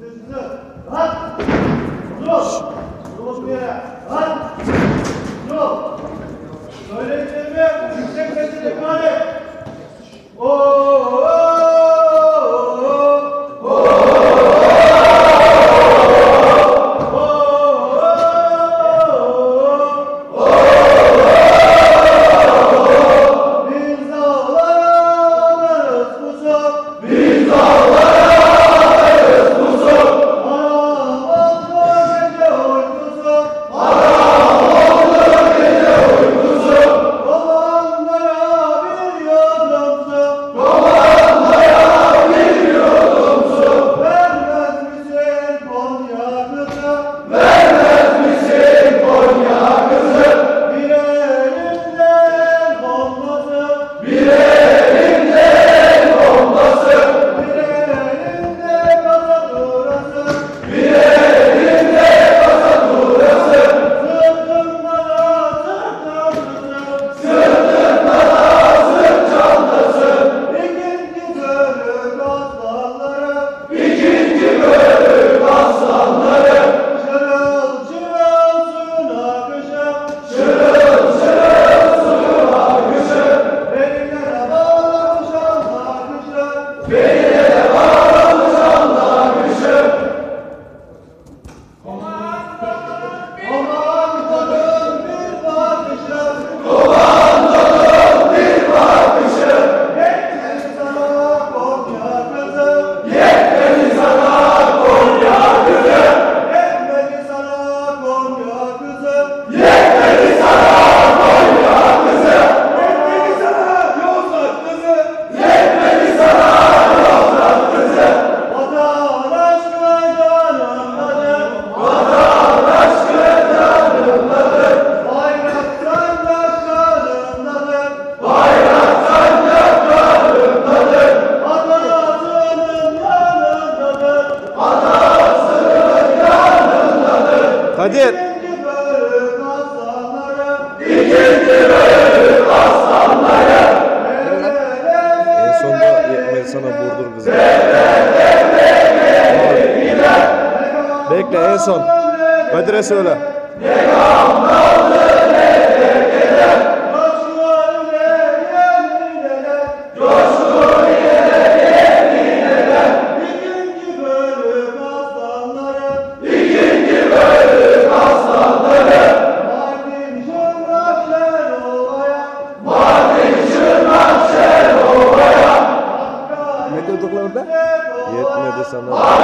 Hızlı. Rahat. Dur. Dur bir yere. Rahat. Kadir. En sonda yetmedi sana Burdur kızı. Bekle en son. Kadir'e söyle. Ne 咱们